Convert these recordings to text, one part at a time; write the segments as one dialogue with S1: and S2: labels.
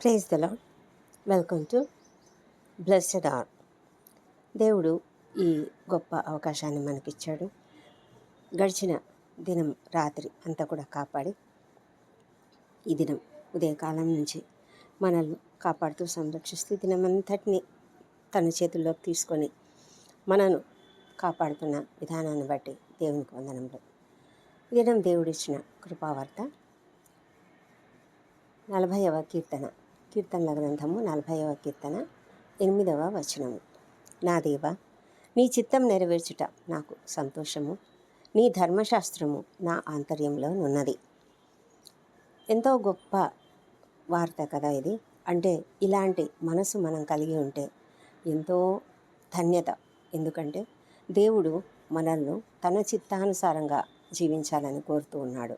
S1: Praise the Lord welcome to blessed are దేవుడు ఈ గొప్ప అవకాశాన్ని మనకిచ్చాడు. గడిచిన దినం రాత్రి అంతా కూడా కాపాడి ఈ దినం ఉదయకాలం నుంచి మనల్ని కాపాడుతూ సంరక్షిస్తూ దినం దినమంతటిని తన చేతుల్లోకి తీసుకొని మనను కాపాడుతున్న విధానాన్ని బట్టి దేవునికి వందనంలో దినం దేవుడిచ్చిన కృపావార్త. నలభైవ కీర్తన. కీర్తనల గ్రంథము నలభైవ కీర్తన ఎనిమిదవ వచనము. నా దేవా నీ చిత్తం నెరవేర్చుట నాకు సంతోషము. నీ ధర్మశాస్త్రము నా ఆంతర్యంలో నున్నది. ఎంతో గొప్ప వార్త కదా ఇది. అంటే ఇలాంటి మనసు మనం కలిగి ఉంటే ఎంతో ధన్యత. ఎందుకంటే దేవుడు మనల్ని తన చిత్తానుసారంగా జీవించాలని కోరుతూ ఉన్నాడు.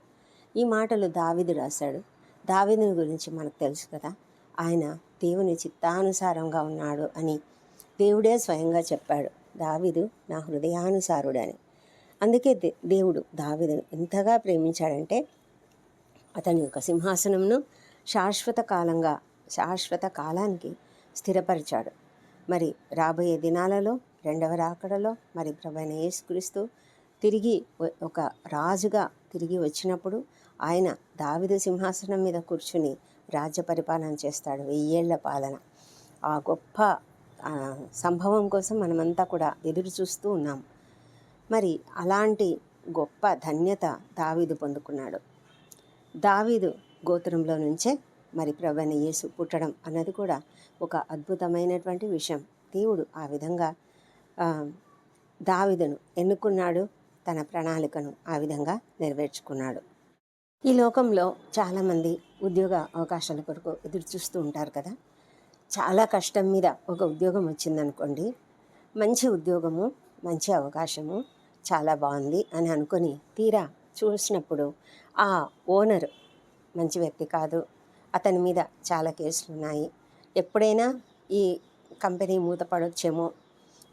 S1: ఈ మాటలు దావిదు రాశాడు. దావిదుని గురించి మనకు తెలుసు కదా. ఆయన దేవుని చిత్తానుసారంగా ఉన్నాడు అని దేవుడే స్వయంగా చెప్పాడు. దావిదు నా హృదయానుసారుడని. అందుకే దే- దేవుడు దావిదును ఎంతగా ప్రేమించాడంటే అతని యొక్క సింహాసనంను శాశ్వత కాలంగా శాశ్వత కాలానికి స్థిరపరిచాడు. మరి రాబోయే దినాలలో రెండవ రాకడలో మరి ప్రభైన యేసుక్రీస్తు తిరిగి ఒక రాజుగా తిరిగి వచ్చినప్పుడు ఆయన దావిదు సింహాసనం మీద కూర్చుని రాజ్య పరిపాలన చేస్తాడు వెయ్యేళ్ళ పాలన. ఆ గొప్ప సంభవం కోసం మనమంతా కూడా ఎదురు చూస్తూ ఉన్నాం. మరి అలాంటి గొప్ప ధన్యత దావీదు పొందుకున్నాడు. దావీదు గోత్రంలో నుంచే మరి ప్రవణ యేసు పుట్టడం అన్నది కూడా ఒక అద్భుతమైనటువంటి విషయం. దేవుడు ఆ విధంగా దావిదను దావీదును ఎన్నుకున్నాడు తన ప్రణాళికను ఆ విధంగా నెరవేర్చుకున్నాడు. ఈ లోకంలో చాలామంది ఉద్యోగ అవకాశాల కొరకు ఎదురు చూస్తూ ఉంటారు కదా. చాలా కష్టం మీద ఒక ఉద్యోగం వచ్చిందనుకోండి మంచి ఉద్యోగము మంచి అవకాశము చాలా బాగుంది అని అనుకొని తీరా చూసినప్పుడు ఆ ఓనర్ మంచి వ్యక్తి కాదు అతని మీద చాలా కేసులు ఉన్నాయి. ఎప్పుడైనా ఈ కంపెనీ మూతపడొచ్చేమో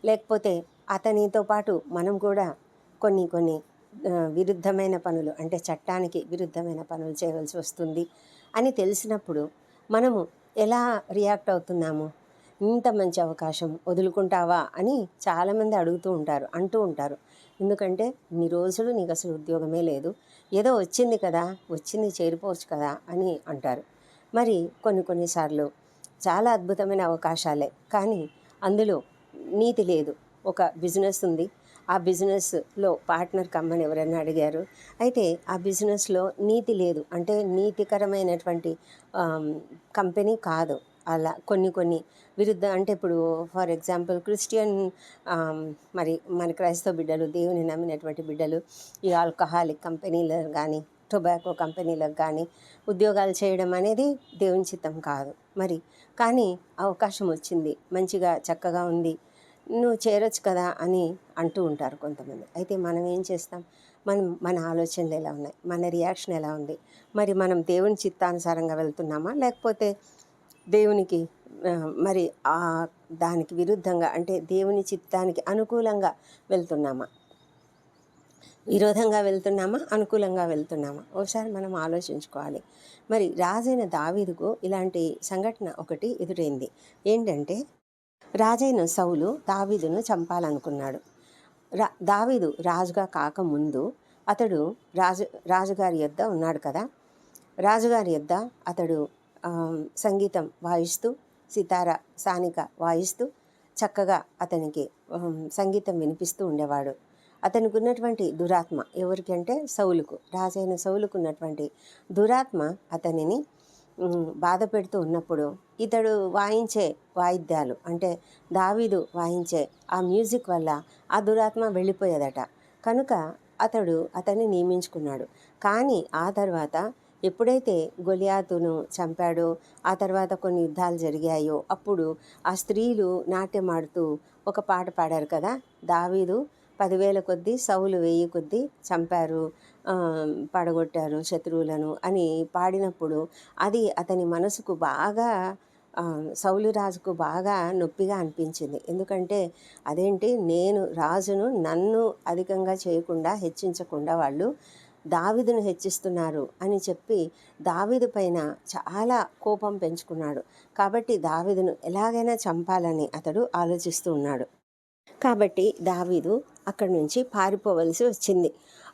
S1: లేకపోతే అతనితో పాటు మనం కూడా కొన్ని కొన్ని విరుద్ధమైన పనులు అంటే చట్టానికి విరుద్ధమైన పనులు చేయవలసి వస్తుంది అని తెలిసినప్పుడు మనము ఎలా రియాక్ట్ అవుతున్నాము? ఇంత మంచి అవకాశం వదులుకుంటావా? అని చాలామంది అడుగుతూ ఉంటారు అంటూ ఉంటారు. ఎందుకంటే ఇన్ని రోజులు నీకు అసలు ఉద్యోగమే లేదు. ఏదో వచ్చింది కదా వచ్చింది చేరిపోవచ్చు కదా అని అంటారు. మరి కొన్ని కొన్నిసార్లు చాలా అద్భుతమైన అవకాశాలే కానీ అందులో నీతి లేదు. ఒక బిజినెస్ ఉంది ఆ బిజినెస్లో పార్ట్నర్ కమ్మని ఎవరైనా అడిగారు? అయితే ఆ బిజినెస్లో నీతి లేదు. అంటే నీతికరమైనటువంటి కంపెనీ కాదు. అలా కొన్ని కొన్ని విరుద్ధ అంటే ఇప్పుడు ఫర్ ఎగ్జాంపుల్ క్రిస్టియన్ మరి మన క్రైస్తవ బిడ్డలు దేవుని నమ్మినటువంటి బిడ్డలు ఈ ఆల్కహాలిక్ కంపెనీలకు కానీ టొబాకో కంపెనీలకు కానీ ఉద్యోగాలు చేయడం అనేది దేవుని చిత్తం కాదు. మరి కానీ అవకాశం వచ్చింది. మంచిగా చక్కగా ఉంది. నువ్వు చేరొచ్చు కదా అని అంటూ ఉంటారు కొంతమంది. అయితే మనం ఏం చేస్తాం? మనం మన ఆలోచనలు ఎలా ఉన్నాయి? మన రియాక్షన్ ఎలా ఉంది? మరి మనం దేవుని చిత్తానుసారంగా వెళ్తున్నామా? లేకపోతే దేవునికి మరి ఆ దానికి విరుద్ధంగా అంటే దేవుని చిత్తానికి అనుకూలంగా వెళ్తున్నామా? విరోధంగా వెళ్తున్నామా? అనుకూలంగా వెళ్తున్నామా? ఒకసారి మనం ఆలోచించుకోవాలి. మరి రాజైన దావీదుకు ఇలాంటి సంఘటన ఒకటి ఎదురైంది. ఏంటంటే రాజైన సౌలు దావీదును చంపాలనుకున్నాడు. రా దావీదు రాజుగా కాకముందు అతడు రాజు రాజుగారి యొద్ద ఉన్నాడు కదా. రాజుగారి యొద్ద అతడు సంగీతం వాయిస్తూ సితార సానిక వాయిస్తూ చక్కగా అతనికి సంగీతం వినిపిస్తూ ఉండేవాడు. అతనికి ఉన్నటువంటి దురాత్మ ఎవరికంటే సౌలుకు రాజైన సౌలుకు ఉన్నటువంటి దురాత్మ అతనిని బాధ పెడుతూ ఉన్నప్పుడు ఇతడు వాయించే వాయిద్యాలు అంటే దావీదు వాయించే ఆ మ్యూజిక్ వల్ల ఆ దురాత్మ వెళ్ళిపోయేదట. కనుక అతడు అతన్ని నియమించుకున్నాడు. కానీ ఆ తర్వాత ఎప్పుడైతే గొలియాతును చంపాడో ఆ తర్వాత కొన్ని యుద్ధాలు జరిగాయో అప్పుడు ఆ స్త్రీలు నాట్యమాడుతూ ఒక పాట పాడారు కదా దావీదు పదివేల కొద్దీ సౌలు వెయ్యి కొద్దీ చంపారు పడగొట్టారు శత్రువులను అని పాడినప్పుడు అది అతని మనసుకు బాగా సౌలు రాజుకు బాగా నొప్పిగా అనిపించింది. ఎందుకంటే అదేంటి నేను రాజును నన్ను అధికంగా చేయకుండా హెచ్చించకుండా వాళ్ళు దావిదును హెచ్చిస్తున్నారు అని చెప్పి దావీదు పైన చాలా కోపం పెంచుకున్నాడు. కాబట్టి దావిదును ఎలాగైనా చంపాలని అతడు ఆలోచిస్తూ ఉన్నాడు. కాబట్టి దావీదు అక్కడి నుంచి పారిపోవలసి వచ్చింది.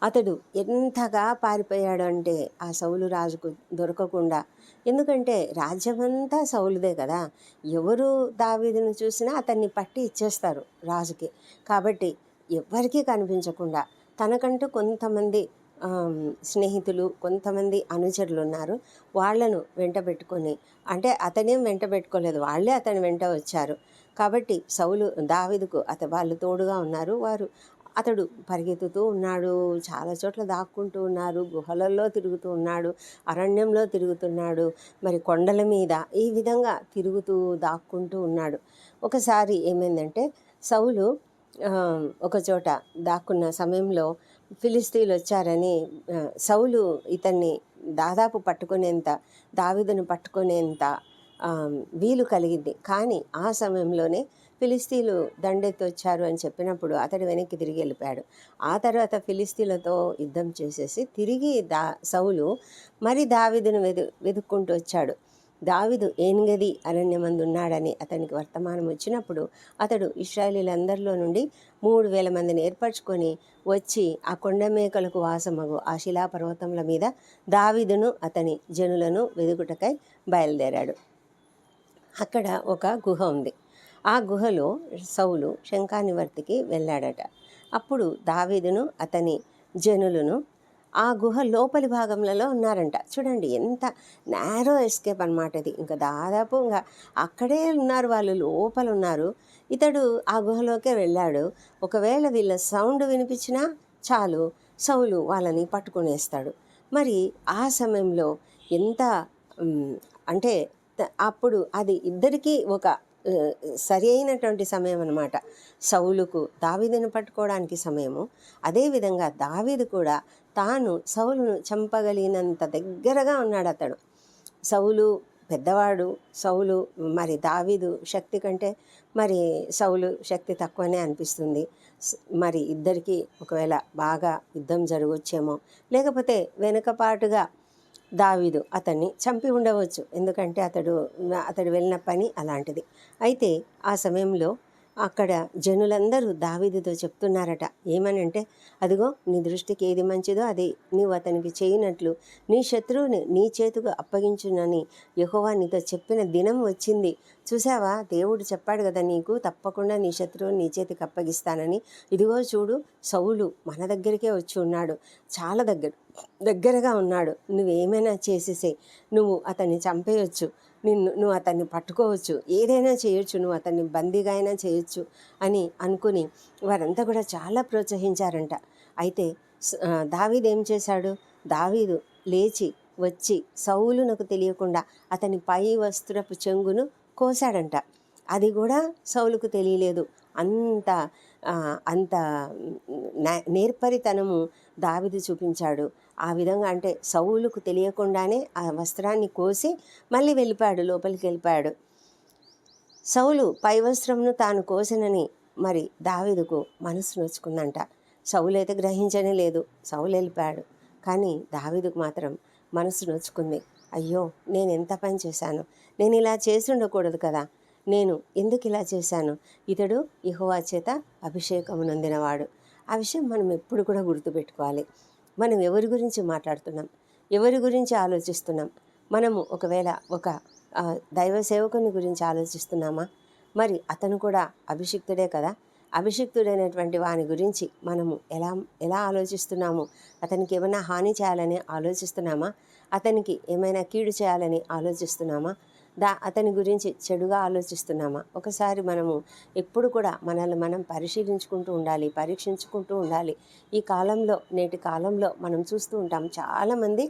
S1: అతడు ఎంతగా పారిపోయాడు అంటే ఆ సౌలు రాజుకు దొరకకుండా. ఎందుకంటే రాజ్యమంతా సౌలుదే కదా. ఎవరు దావీదును చూసినా అతన్ని పట్టి ఇచ్చేస్తారు రాజుకి. కాబట్టి ఎవ్వరికీ కనిపించకుండా తనకంటూ కొంతమంది స్నేహితులు కొంతమంది అనుచరులు ఉన్నారు వాళ్ళను వెంట పెట్టుకొని అంటే అతనేం వెంట పెట్టుకోలేదు వాళ్ళే అతని వెంట వచ్చారు. కాబట్టి సౌలు దావిదుకు అత వాళ్ళు తోడుగా ఉన్నారు. వారు అతడు పరిగెత్తుతూ ఉన్నాడు. చాలా చోట్ల దాక్కుంటూ ఉన్నారు. గుహలలో తిరుగుతూ ఉన్నాడు. అరణ్యంలో తిరుగుతున్నాడు. మరి కొండల మీద ఈ విధంగా తిరుగుతూ దాక్కుంటూ ఉన్నాడు. ఒకసారి ఏమైందంటే సౌలు ఒకచోట ఒక చోట దాక్కున్న సమయంలో ఫిలిస్తీన్లు వచ్చారని సౌలు ఇతన్ని దాదాపు పట్టుకునేంత దావిదను పట్టుకునేంత వీలు కలిగింది. కానీ ఆ సమయంలోనే ఫిలిస్తీన్లు దండెత్తొచ్చారు అని చెప్పినప్పుడు అతడు వెనక్కి తిరిగి వెళ్ళిపోయాడు. ఆ తర్వాత ఫిలిస్తీన్లతో యుద్ధం చేసేసి తిరిగి దా సౌలు మరి దావిదును వెదు వెతుక్కుంటూ వచ్చాడు. దావీదు ఏనుగది అరణ్యమందు ఉన్నాడని అతనికి వర్తమానం వచ్చినప్పుడు అతడు ఇస్రాయలీలందరిలో నుండి మూడు వేల మందిని ఏర్పరచుకొని వచ్చి ఆ కొండ మేకలకు వాసమగు ఆ శిలాపర్వతముల మీద దావిదును అతని జనులను వెదుకుటకై బయలుదేరాడు. అక్కడ ఒక గుహ ఉంది. ఆ గుహలో సౌలు శంఖానివర్తికి వెళ్ళాడట. అప్పుడు దావీదును అతని జనులను ఆ గుహ లోపలి భాగంలో ఉన్నారంట. చూడండి ఎంత నేరో ఎస్కేప్ అనమాట ఇది. ఇంకా దాదాపు ఇంకా అక్కడే ఉన్నారు వాళ్ళు లోపల ఉన్నారు. ఇతడు ఆ గుహలోకే వెళ్ళాడు. ఒకవేళ వీళ్ళ సౌండ్ వినిపించినా చాలు సౌలు వాళ్ళని పట్టుకునేస్తాడు. మరి ఆ సమయంలో ఎంత అంటే అప్పుడు అది ఇద్దరికీ ఒక సరి అయినటువంటి సమయం అనమాట సౌలుకు దావీదును పట్టుకోవడానికి సమయము. అదేవిధంగా దావీదు కూడా తాను సౌలును చంపగలిగినంత దగ్గరగా ఉన్నాడు అతడు. సౌలు పెద్దవాడు సౌలు మరి దావీదు శక్తి కంటే మరి సౌలు శక్తి తక్కువనే అనిపిస్తుంది. మరి ఇద్దరికీ ఒకవేళ బాగా యుద్ధం జరగొచ్చేమో లేకపోతే వెనుకపాటుగా దావీదు అతన్ని చంపి ఉండవచ్చు. ఎందుకంటే అతడు అతడు వెళ్ళిన పని అలాంటిది. అయితే ఆ సమయంలో అక్కడ జనులందరూ దావీదుతో చెప్తున్నారట. ఏమనంటే అదిగో నీ దృష్టికి ఏది మంచిదో అది నీవు అతనికి చేయనట్లు నీ శత్రువుని నీ చేతుకు అప్పగించునని యహోవా నీతో చెప్పిన దినం వచ్చింది. చూసావా దేవుడు చెప్పాడు కదా నీకు తప్పకుండా నీ శత్రువుని నీ చేతికి అప్పగిస్తానని. ఇదిగో చూడు సౌలు మన దగ్గరికే వచ్చి ఉన్నాడు. చాలా దగ్గర. దగ్గరగా ఉన్నాడు. నువ్వేమైనా చేసేసే నువ్వు అతన్ని చంపేయొచ్చు. నిన్ను నువ్వు అతన్ని పట్టుకోవచ్చు. ఏదైనా చేయొచ్చు. నువ్వు అతన్ని బందీగా అయినా చేయొచ్చు అని అనుకుని వారంతా కూడా చాలా ప్రోత్సహించారంట. అయితే దావీదు ఏం చేశాడు? దావీదు లేచి వచ్చి సౌలునకు తెలియకుండా అతని పై వస్త్రపు చెంగును కోసాడంట అది కూడా సౌలుకు తెలియలేదు. అంత అంత నే- నేర్పరితనము దావిదు చూపించాడు. ఆ విధంగా అంటే సౌలుకు తెలియకుండానే ఆ వస్త్రాన్ని కోసి మళ్ళీ వెళ్ళిపోయాడు లోపలికి వెళ్ళిపోయాడు. సౌలు పై వస్త్రంను తాను కోసినని మరి దావిదుకు మనసు నొచ్చుకుందంట. సౌలు అయితే గ్రహించనే లేదు సౌలు వెళ్ళిపోయాడు. కానీ దావిదుకు మాత్రం మనసు నొచ్చుకుంది. అయ్యో నేను ఎంత పని చేశాను? నేను ఇలా చేసి ఉండకూడదు కదా? నేను ఎందుకు ఇలా చేశాను? ఇతడు ఇహోవా చేత అభిషేకము నొందినవాడు ఆ విషయం మనం ఎప్పుడు కూడా గుర్తుపెట్టుకోవాలి. మనం ఎవరి గురించి మాట్లాడుతున్నాం? ఎవరి గురించి ఆలోచిస్తున్నాం? మనము ఒకవేళ ఒక దైవ సేవకుని గురించి ఆలోచిస్తున్నామా? మరి అతను కూడా అభిషిక్తుడే కదా? అభిషిక్తుడైనటువంటి వాని గురించి మనము ఎలా ఎలా ఆలోచిస్తున్నాము? అతనికి ఏమైనా హాని చేయాలని ఆలోచిస్తున్నామా? అతనికి ఏమైనా కీడు చేయాలని ఆలోచిస్తున్నామా? దా అతని గురించి చెడుగా ఆలోచిస్తున్నామా? ఒకసారి మనము ఎప్పుడు కూడా మనల్ని మనం పరిశీలించుకుంటూ ఉండాలి పరీక్షించుకుంటూ ఉండాలి. ఈ కాలంలో నేటి కాలంలో మనం చూస్తూ ఉంటాం చాలామంది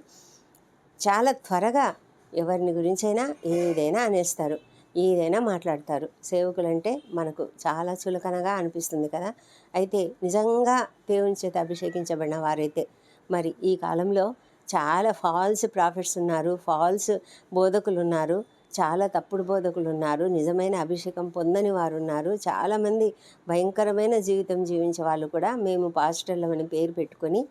S1: చాలా త్వరగా ఎవరిని గురించైనా ఏదైనా అనేస్తారు ఏదైనా మాట్లాడతారు. సేవకులంటే మనకు చాలా చులకనగా అనిపిస్తుంది కదా? అయితే నిజంగా దేవుని చేత అభిషేకించబడిన వారైతే మరి ఈ కాలంలో చాలా ఫాల్స్ ప్రాఫిట్స్ ఉన్నారు ఫాల్స్ బోధకులు ఉన్నారు. చాలా తప్పుడు బోధకులు ఉన్నారు నిజమైన అభిషేకం పొందని వారు ఉన్నారు చాలామంది భయంకరమైన జీవితం జీవించే వాళ్ళు కూడా మేము పాస్టర్లమని పేరు పెట్టుకొని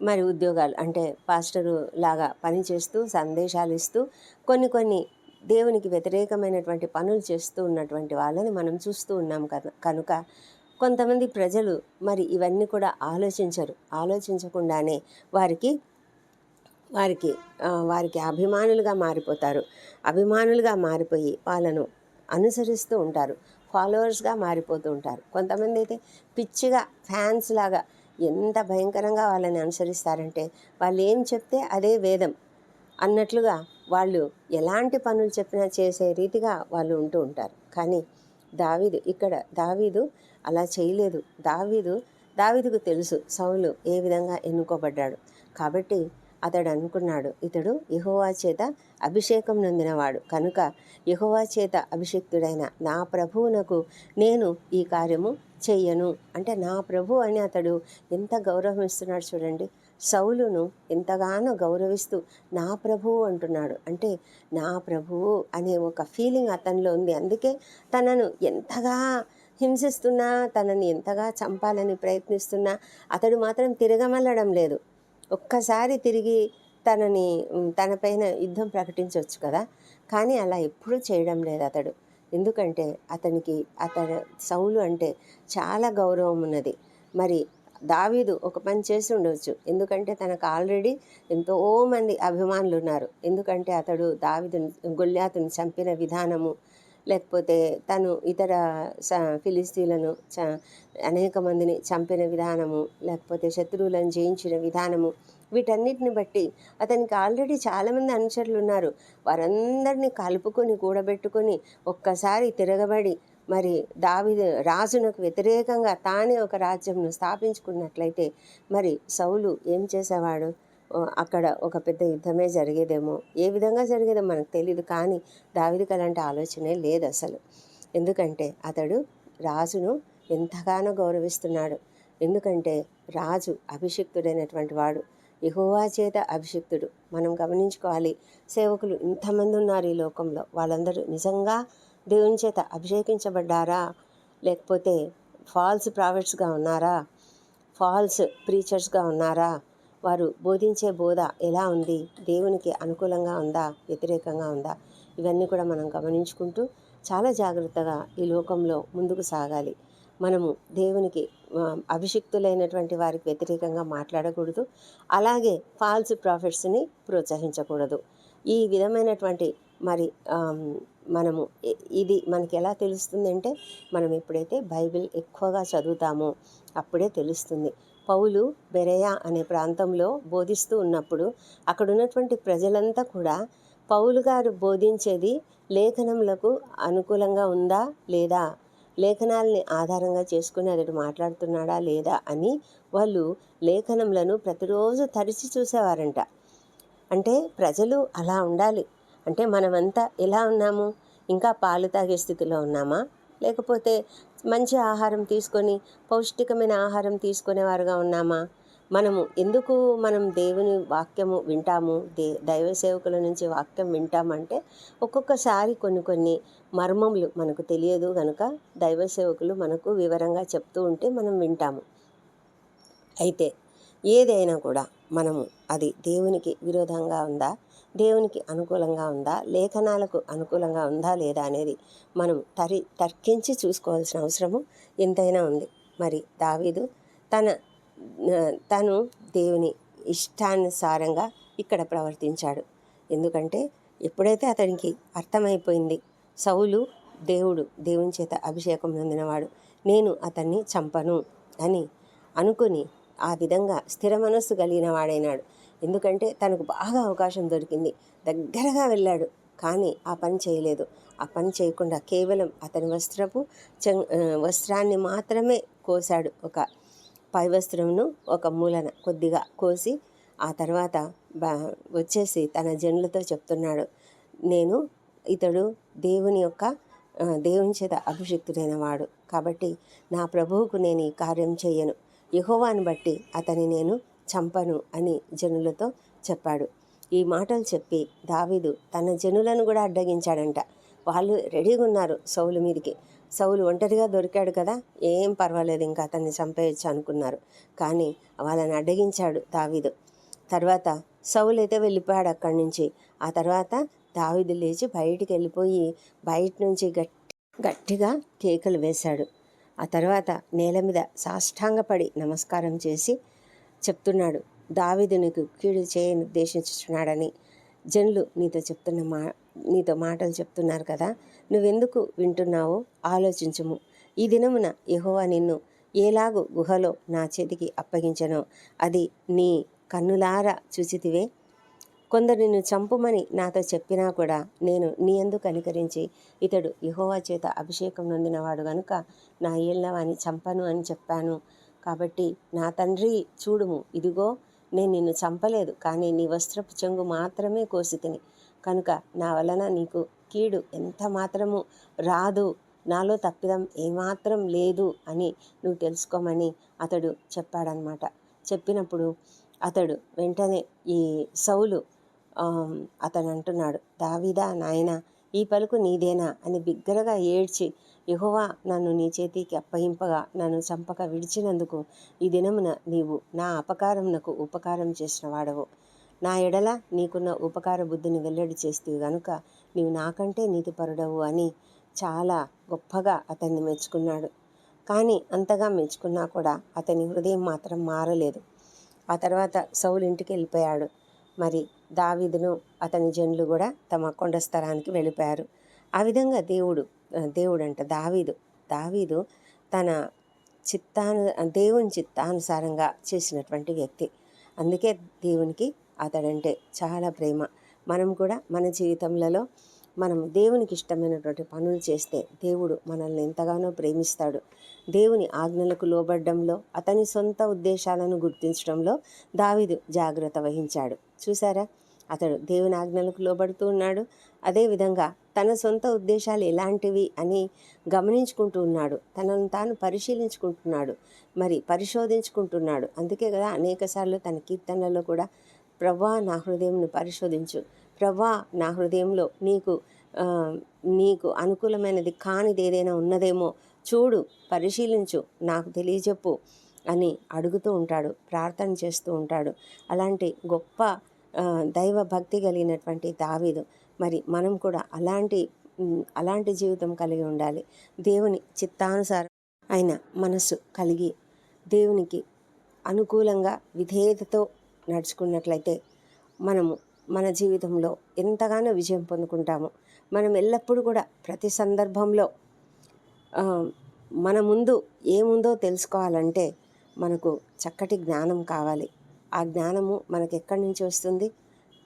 S1: మరి ఉద్యోగాలు అంటే పాస్టరు లాగా పనిచేస్తూ సందేశాలు ఇస్తూ కొన్ని కొన్ని దేవునికి వ్యతిరేకమైనటువంటి పనులు చేస్తూ ఉన్నటువంటి వాళ్ళని మనం చూస్తూ ఉన్నాం కనుక కొంతమంది ప్రజలు మరి ఇవన్నీ కూడా ఆలోచించరు. ఆలోచించకుండానే వారికి వారికి వారికి అభిమానులుగా మారిపోతారు. అభిమానులుగా మారిపోయి వాళ్ళను అనుసరిస్తూ ఉంటారు. ఫాలోవర్స్గా మారిపోతూ ఉంటారు. కొంతమంది అయితే పిచ్చిగా ఫ్యాన్స్ లాగా ఎంత భయంకరంగా వాళ్ళని అనుసరిస్తారంటే వాళ్ళు ఏం చెప్తే అదే వేదం. అన్నట్లుగా వాళ్ళు ఎలాంటి పనులు చెప్పినా చేసే రీతిగా వాళ్ళు ఉంటూ ఉంటారు. కానీ దావీదు ఇక్కడ దావీదు అలా చేయలేదు. దావీదు దావీదుకు తెలుసు సౌలు ఏ విధంగా ఎన్నుకోబడ్డాడు. కాబట్టి అతడు అనుకున్నాడు ఇతడు యహోవా చేత అభిషేకం నొందినవాడు. కనుక యహోవా చేత అభిషిక్తుడైన నా ప్రభువునకు నేను ఈ కార్యము చెయ్యను. అంటే నా ప్రభు అని అతడు ఎంత గౌరవం ఇస్తున్నాడు చూడండి. సౌలును ఎంతగానో గౌరవిస్తూ నా ప్రభువు అంటున్నాడు. అంటే నా ప్రభువు అనే ఒక ఫీలింగ్ అతనిలో ఉంది. అందుకే తనను ఎంతగా హింసిస్తున్నా తనని ఎంతగా చంపాలని ప్రయత్నిస్తున్నా అతడు మాత్రం తిరగమల్లడం లేదు. ఒక్కసారి తిరిగి తనని తనపైన యుద్ధం ప్రకటించవచ్చు కదా. కానీ అలా ఎప్పుడూ చేయడం లేదు అతడు. ఎందుకంటే అతనికి అతడు సౌలు అంటే చాలా గౌరవం ఉన్నది. మరి దావీదు ఒక పని చేసి ఉండవచ్చు ఎందుకంటే తనకు ఆల్రెడీ ఎంతోమంది అభిమానులు ఉన్నారు. ఎందుకంటే అతడు దావీదుని గొల్లాతుని చంపిన విధానము లేకపోతే తను ఇతర స ఫిలిస్తీన్లను చ అనేక మందిని చంపిన విధానము లేకపోతే శత్రువులను జయించిన విధానము వీటన్నిటిని బట్టి అతనికి ఆల్రెడీ చాలామంది అనుచరులు ఉన్నారు వారందరినీ కలుపుకొని కూడబెట్టుకొని ఒక్కసారి తిరగబడి మరి దావి రాజునకు వ్యతిరేకంగా తానే ఒక రాజ్యంను స్థాపించుకున్నట్లయితే మరి సౌలు ఏం చేసేవాడు? అక్కడ ఒక పెద్ద యుద్ధమే జరిగేదేమో. ఏ విధంగా జరిగేదో మనకు తెలియదు కానీ దావిదికి అలాంటి ఆలోచనే లేదు అసలు. ఎందుకంటే అతడు రాజును ఎంతగానో గౌరవిస్తున్నాడు. ఎందుకంటే రాజు అభిషిక్తుడైనటువంటి వాడు. యెహోవా చేత అభిషిక్తుడు. మనం గమనించుకోవాలి. సేవకులు ఇంతమంది ఉన్నారు ఈ లోకంలో. వాళ్ళందరూ నిజంగా దేవుని చేత అభిషేకించబడ్డారా? లేకపోతే ఫాల్స్ ప్రాఫిట్స్గా ఉన్నారా? ఫాల్స్ ప్రీచర్స్గా ఉన్నారా? వారు బోధించే బోధ ఎలా ఉంది? దేవునికి అనుకూలంగా ఉందా? వ్యతిరేకంగా ఉందా? ఇవన్నీ కూడా మనం గమనించుకుంటూ చాలా జాగ్రత్తగా ఈ లోకంలో ముందుకు సాగాలి. మనము దేవునికి అభిషిక్తులైనటువంటి వారికి వ్యతిరేకంగా మాట్లాడకూడదు. అలాగే ఫాల్స్ ప్రాఫిట్స్ని ప్రోత్సహించకూడదు. ఈ విధమైనటువంటి మరి మనము ఇది మనకి ఎలా తెలుస్తుంది అంటే మనం ఎప్పుడైతే బైబిల్ ఎక్కువగా చదువుతామో అప్పుడే తెలుస్తుంది. పౌలు బెరయా అనే ప్రాంతంలో బోధిస్తూ ఉన్నప్పుడు అక్కడున్నటువంటి ప్రజలంతా కూడా పౌలు గారు బోధించేది లేఖనములకు అనుకూలంగా ఉందా లేదా? లేఖనాలని ఆధారంగా చేసుకుని అతడు మాట్లాడుతున్నాడా లేదా అని వాళ్ళు లేఖనములను ప్రతిరోజు తరిచి చూసేవారంట. అంటే ప్రజలు అలా ఉండాలి. అంటే మనమంతా ఎలా ఉన్నాము? ఇంకా పాలు తాగే స్థితిలో ఉన్నామా? లేకపోతే మంచి ఆహారం తీసుకొని పౌష్టికమైన ఆహారం తీసుకునేవారుగా ఉన్నామా? మనము ఎందుకు మనం దేవుని వాక్యము వింటాము? దే దైవ సేవకుల నుంచి వాక్యం వింటామంటే ఒక్కొక్కసారి కొన్ని కొన్ని మర్మములు మనకు తెలియదు కనుక దైవ సేవకులు మనకు వివరంగా చెప్తూ ఉంటే మనం వింటాము. అయితే ఏదైనా కూడా మనము అది దేవునికి విరోధంగా ఉందా? దేవునికి అనుకూలంగా ఉందా? లేఖనాలకు అనుకూలంగా ఉందా లేదా అనేది మనం తరి తర్కించి చూసుకోవాల్సిన అవసరము ఎంతైనా ఉంది. మరి దావీదు తన తను దేవుని ఇష్టానుసారంగా ఇక్కడ ప్రవర్తించాడు. ఎందుకంటే ఎప్పుడైతే అతనికి అర్థమైపోయింది సౌలు దేవుడు దేవుని చేత అభిషేకం నొందినవాడు నేను అతన్ని చంపను అని అనుకుని ఆ విధంగా స్థిర మనస్సు కలిగిన వాడైనాడు. ఎందుకంటే తనకు బాగా అవకాశం దొరికింది. దగ్గరగా వెళ్ళాడు కానీ ఆ పని చేయలేదు. ఆ పని చేయకుండా కేవలం అతని వస్త్రపు చెం వస్త్రాన్ని మాత్రమే కోసాడు ఒక పై వస్త్రంను ఒక మూలన కొద్దిగా కోసి ఆ తర్వాత బా వచ్చేసి తన జనులతో చెప్తున్నాడు నేను ఇతడు దేవుని యొక్క దేవుని చేత అభిషిక్తుడైన వాడు. కాబట్టి నా ప్రభువుకు నేను ఈ కార్యం చేయను. యెహోవాను బట్టి అతని నేను చంపను అని జనులతో చెప్పాడు. ఈ మాటలు చెప్పి దావీదు తన జనులను కూడా అడ్డగించాడంట. వాళ్ళు రెడీగా ఉన్నారు సౌలు మీదకి. సౌలు ఒంటరిగా దొరికాడు కదా ఏం పర్వాలేదు ఇంకా అతన్ని చంపేయచ్చు అనుకున్నారు. కానీ వాళ్ళని అడ్డగించాడు దావీదు. తర్వాత సౌలు అయితే వెళ్ళిపోయాడు అక్కడి నుంచి. ఆ తర్వాత దావీదు లేచి బయటికి వెళ్ళిపోయి బయట నుంచి గట్టి గట్టిగా కేకలు వేశాడు. ఆ తర్వాత నేల మీద సాష్టాంగపడి నమస్కారం చేసి చెప్తున్నాడు. దావీదు నీకు కీడు చేయని ఉద్దేశించున్నాడని జనులు నీతో చెప్తున్న మా నీతో మాటలు చెప్తున్నారు కదా. నువ్వెందుకు వింటున్నావో ఆలోచించుము. ఈ దినమున యహోవా నిన్ను ఏలాగు గుహలో నా చేతికి అప్పగించను అది నీ కన్నులారా చూచితివే. కొందరు నిన్ను చంపుమని నాతో చెప్పినా కూడా నేను నీ ఎందు కనికరించి ఇతడు యహోవా చేత అభిషేకం నొందినవాడు గనుక నా ఏళ్ళవాని చంపను అని చెప్పాను. కాబట్టి నా తండ్రి చూడుము ఇదిగో నేను నిన్ను చంపలేదు కానీ నీ వస్త్రపు చెంగు మాత్రమే కోసి తిని. కనుక నా వలన నీకు కీడు ఎంత మాత్రము రాదు నాలో తప్పిదం ఏమాత్రం లేదు అని నువ్వు తెలుసుకోమని అతడు చెప్పాడనమాట. చెప్పినప్పుడు అతడు వెంటనే ఈ సౌలు అతను అంటున్నాడు దావిదా నాయనా ఈ పలుకు నీదేనా? అని బిగ్గరగా ఏడ్చి యహోవా నన్ను నీ చేతికి అప్పగింపగా నన్ను చంపక విడిచినందుకు ఈ దినమున నీవు నా అపకారమునకు ఉపకారం చేసిన వాడవు. నా ఎడల నీకున్న ఉపకార బుద్ధిని వెల్లడి చేస్తేవి గనుక నీవు నాకంటే నీతిపరుడవు అని చాలా గొప్పగా అతన్ని మెచ్చుకున్నాడు. కానీ అంతగా మెచ్చుకున్నా కూడా అతని హృదయం మాత్రం మారలేదు. ఆ తర్వాత సౌలు ఇంటికి వెళ్ళిపోయాడు. మరి దావీదును అతని జనులు కూడా తమ కొండ స్థలానికి వెళ్ళిపోయారు. ఆ విధంగా దేవుడు దేవుడు అంట దావీదు. దావీదు తన చిత్తాను దేవుని చిత్తానుసారంగా చేసినటువంటి వ్యక్తి. అందుకే దేవునికి అతడంటే చాలా ప్రేమ. మనం కూడా మన జీవితంలో మనం దేవునికి ఇష్టమైనటువంటి పనులు చేస్తే దేవుడు మనల్ని ఎంతగానో ప్రేమిస్తాడు. దేవుని ఆజ్ఞలకు లోబడ్డంలో అతని సొంత ఉద్దేశాలను గుర్తించడంలో దావిదు జాగ్రత్త వహించాడు. చూసారా అతడు దేవుని ఆజ్ఞలకు లోబడుతూ ఉన్నాడు. అదేవిధంగా తన సొంత ఉద్దేశాలు ఎలాంటివి అని గమనించుకుంటూ ఉన్నాడు. తనను తాను పరిశీలించుకుంటున్నాడు. మరి పరిశోధించుకుంటున్నాడు. అందుకే కదా అనేకసార్లు తన కీర్తనలలో కూడా ప్రభా నా హృదయంను పరిశోధించు. ప్రభా నా హృదయంలో నీకు నీకు అనుకూలమైనది కానిది ఏదైనా ఉన్నదేమో చూడు పరిశీలించు నాకు తెలియజెప్పు అని అడుగుతూ ఉంటాడు ప్రార్థన చేస్తూ ఉంటాడు. అలాంటి గొప్ప దైవ భక్తి కలిగినటువంటి దావీదు. మరి మనం కూడా అలాంటి అలాంటి జీవితం కలిగి ఉండాలి. దేవుని చిత్తానుసారం అయిన మనస్సు కలిగి దేవునికి అనుకూలంగా విధేయతతో నడుచుకున్నట్లయితే మనము మన జీవితంలో ఎంతగానో విజయం పొందుకుంటాము. మనం ఎల్లప్పుడూ కూడా ప్రతి సందర్భంలో మన ముందు ఏముందో తెలుసుకోవాలంటే మనకు చక్కటి జ్ఞానం కావాలి. ఆ జ్ఞానము మనకు ఎక్కడి నుంచి వస్తుంది?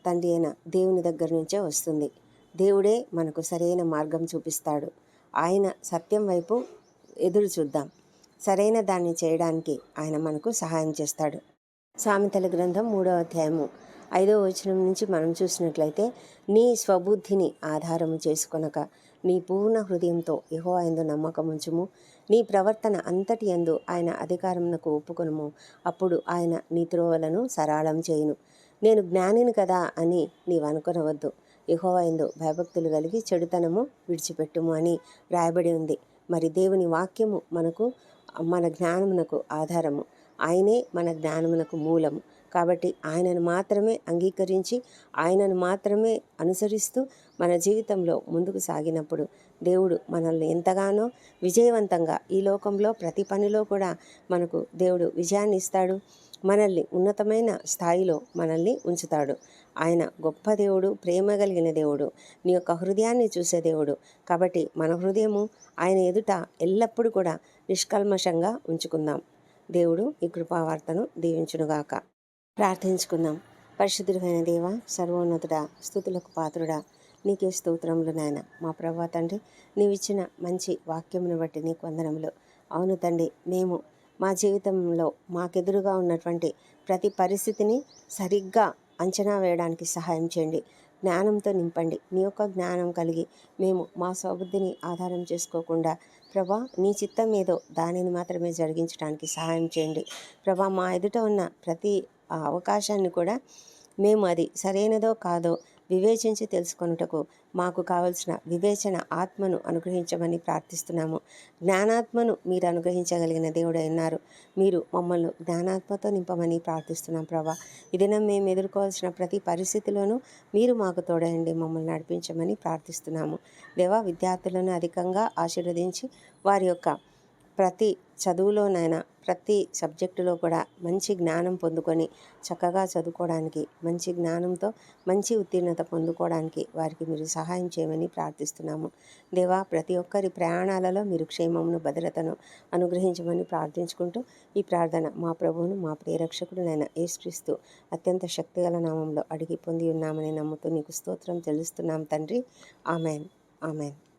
S1: తండ్రి అయిన దేవుని దగ్గర నుంచే వస్తుంది. దేవుడే మనకు సరైన మార్గం చూపిస్తాడు. ఆయన సత్యం వైపు ఎదురు చూద్దాం. సరైన దాన్ని చేయడానికి ఆయన మనకు సహాయం చేస్తాడు. సామెతల గ్రంథం మూడవ అధ్యాయము. ఐదో వచనం నుంచి మనం చూసినట్లయితే నీ స్వబుద్ధిని ఆధారము చేసుకొనక నీ పూర్ణ హృదయంతో యహో ఎందు నమ్మకం ఉంచుము నీ ప్రవర్తన అంతటి ఎందు ఆయన అధికారమునకు ఒప్పుకొనుము. అప్పుడు ఆయన నీ త్రోవలను సరళం చేయును. నేను జ్ఞానిని కదా అని నీవు అనుకునవద్దు. యహోవా ఎందు భయభక్తులు కలిగి చెడుతనము విడిచిపెట్టుము అని రాయబడి ఉంది. మరి దేవుని వాక్యము మనకు మన జ్ఞానమునకు ఆధారము. ఆయనే మన జ్ఞానమునకు మూలము. కాబట్టి ఆయనను మాత్రమే అంగీకరించి ఆయనను మాత్రమే అనుసరిస్తూ మన జీవితంలో ముందుకు సాగినప్పుడు దేవుడు మనల్ని ఎంతగానో విజయవంతంగా ఈ లోకంలో ప్రతి పనిలో కూడా మనకు దేవుడు విజయాన్ని ఇస్తాడు. మనల్ని ఉన్నతమైన స్థాయిలో మనల్ని ఉంచుతాడు. ఆయన గొప్ప దేవుడు ప్రేమ కలిగిన దేవుడు నీ యొక్క హృదయాన్ని చూసే దేవుడు. కాబట్టి మన హృదయము ఆయన ఎదుట ఎల్లప్పుడూ కూడా నిష్కల్మషంగా ఉంచుకుందాం. దేవుడు ఈ కృపావార్తను దీవించునుగాక. ప్రార్థించుకుందాం. పరిశుద్ధుడైన దేవ సర్వోన్నతుడ స్థుతులకు పాత్రుడా నీకే స్తోత్రములు నాయన. మా ప్రభా తండ్రి నీవిచ్చిన మంచి వాక్యమును బట్టి నీకు వందనములు. అవును తండ్రి మేము మా జీవితంలో మాకెదురుగా ఉన్నటువంటి ప్రతి పరిస్థితిని సరిగ్గా అంచనా వేయడానికి సహాయం చేయండి. జ్ఞానంతో నింపండి. నీ యొక్క జ్ఞానం కలిగి మేము మా స్వబుద్ధిని ఆధారం చేసుకోకుండా ప్రభా నీ చిత్తం ఏదో దానిని మాత్రమే జరిగించడానికి సహాయం చేయండి. ప్రభా మా ఎదుట ఉన్న ప్రతి ఆ అవకాశాన్ని కూడా మేము అది సరైనదో కాదో వివేచించి తెలుసుకొనుటకు మాకు కావలసిన వివేచన ఆత్మను అనుగ్రహించమని ప్రార్థిస్తున్నాము. జ్ఞానాత్మను మీరు అనుగ్రహించగలిగిన దేవుడై ఉన్నారు మీరు మమ్మల్ని జ్ఞానాత్మతో నింపమని ప్రార్థిస్తున్నాం ప్రభా. ఇదిన మేము ఎదుర్కోవాల్సిన ప్రతి పరిస్థితిలోనూ మీరు మాకు తోడండి మమ్మల్ని నడిపించమని ప్రార్థిస్తున్నాము. దేవా విద్యార్థులను అధికంగా ఆశీర్వదించి వారి యొక్క ప్రతి చదువులోనైనా ప్రతి సబ్జెక్టులో కూడా మంచి జ్ఞానం పొందుకొని చక్కగా చదువుకోవడానికి మంచి జ్ఞానంతో మంచి ఉత్తీర్ణత పొందుకోవడానికి వారికి మీరు సహాయం చేయమని ప్రార్థిస్తున్నాము. దేవా ప్రతి ఒక్కరి ప్రయాణాలలో మీరు క్షేమమును భద్రతను అనుగ్రహించమని ప్రార్థించుకుంటూ ఈ ప్రార్థన మా ప్రభువును మా ప్రియరక్షకుడునైన ఏసుక్రీస్తు అత్యంత శక్తిగల నామంలో అడిగి పొంది ఉన్నామని నమ్ముతూ నీకు స్తోత్రం తెలుస్తున్నాం తండ్రి. ఆమెన్. ఆమెన్.